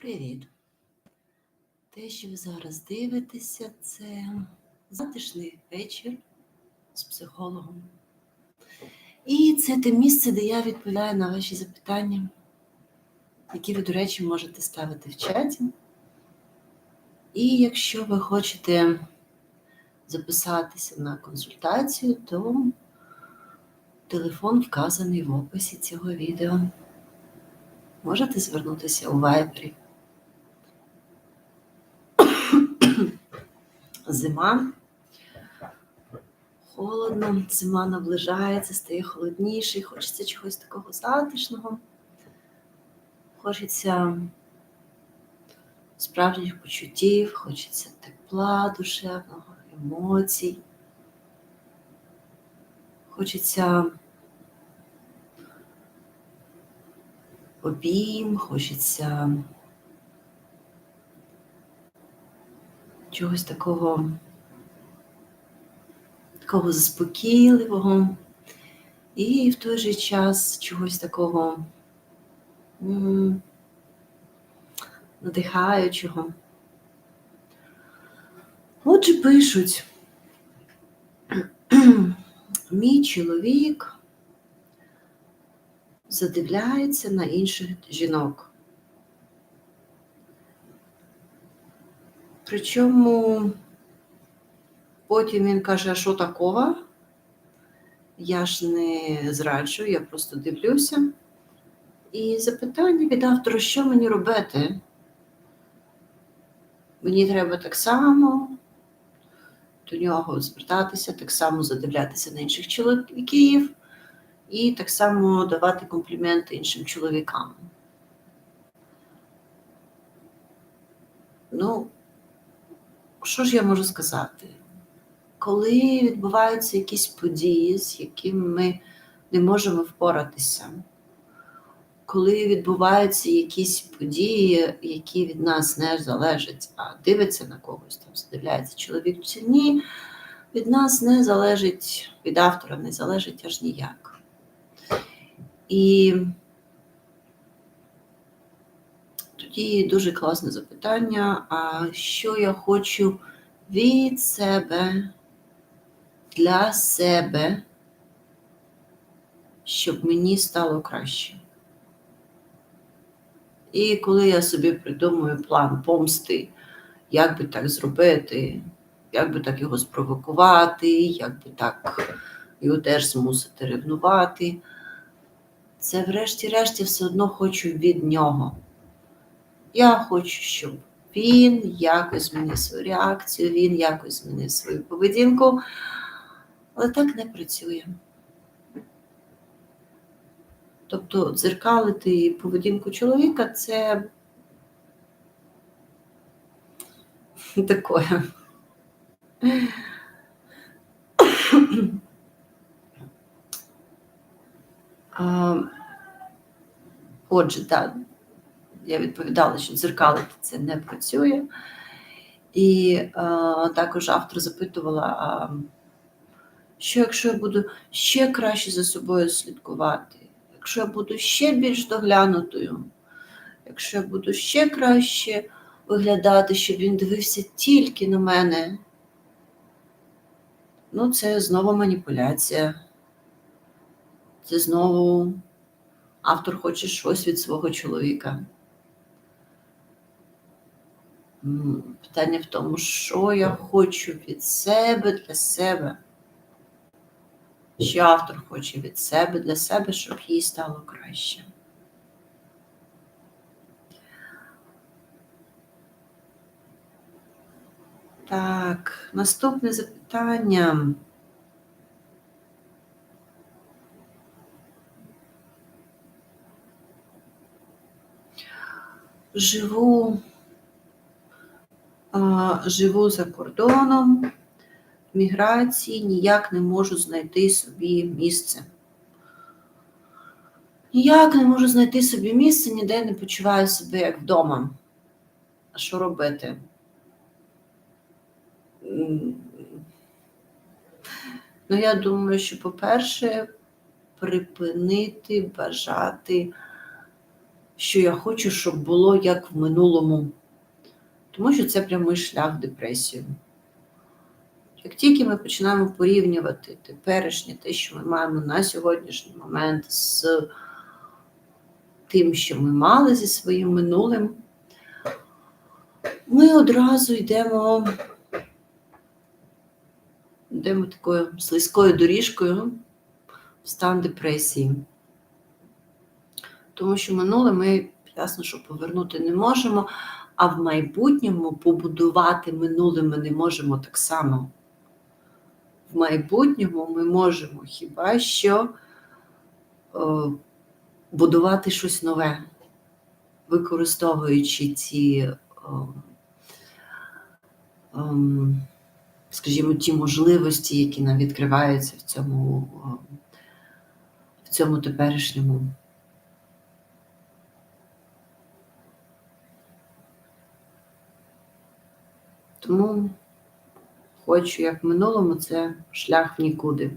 Привіт! Те, що ви зараз дивитеся, це затишний вечір з психологом. І це те місце, де я відповідаю на ваші запитання, які ви, до речі, можете ставити в чаті. І якщо ви хочете записатися на консультацію, то телефон вказаний в описі цього відео. Можете звернутися у вайбері. Зима. Холодно, зима наближається, стає холодніше, хочеться чогось такого затишного. Хочеться справжніх почуттів, хочеться тепла душевного, емоцій. Хочеться обійм, хочеться чогось такого, такого заспокійливого і в той же час чогось такого м, надихаючого. Отже, пишуть, мій чоловік задивляється на інших жінок. Причому потім він каже, а що такого? Я ж не зраджую, я просто дивлюся. І запитання від автора, що мені робити? Мені треба так само до нього звертатися, так само задивлятися на інших чоловіків і так само давати компліменти іншим чоловікам. Ну, що ж я можу сказати? Коли відбуваються якісь події, з якими ми не можемо впоратися, коли відбуваються якісь події, які від нас не залежать, а дивиться на когось, там задивляється чоловік чи ні, від нас не залежить, від автора не залежить аж ніяк. І тоді дуже класне запитання: а що я хочу від себе, для себе, щоб мені стало краще? І коли я собі придумую план помсти, як би так зробити, як би так його спровокувати, як би так його теж змусити ревнувати, це врешті-решті все одно хочу від нього. Я хочу, щоб він якось змінив свою реакцію, він якось змінив свою поведінку, але так не працює. Тобто дзеркалити поведінку чоловіка це таке. Отже, так, я відповідала, що дзеркалити це не працює. І е, також автор запитувала, а що якщо я буду ще краще за собою слідкувати, якщо я буду ще більш доглянутою, якщо я буду ще краще виглядати, щоб він дивився тільки на мене, ну це знову маніпуляція. Це знову автор хоче щось від свого чоловіка. Питання в тому, що я хочу від себе для себе. Що автор хоче від себе для себе, щоб їй стало краще. Так, наступне запитання. Живу живу за кордоном, в міграції ніяк не можу знайти собі місце. Ніяк не можу знайти собі місце, ніде не почуваю себе як вдома. А що робити? Ну, я думаю, що, по-перше, припинити бажати що я хочу, щоб було як в минулому. Тому що це прямий шлях в депресію. Як тільки ми починаємо порівнювати теперішнє, те, що ми маємо на сьогоднішній момент з тим, що ми мали зі своїм минулим, ми одразу йдемо, йдемо такою слизькою доріжкою в стан депресії. Тому що минуле ми ясно, що повернути не можемо, а в майбутньому побудувати минуле ми не можемо так само. В майбутньому ми можемо хіба що е, будувати щось нове, використовуючи ці, е, ем, скажімо, ті можливості, які нам відкриваються в цьому, е, в цьому теперішньому. Тому хочу, як в минулому, це шлях в нікуди.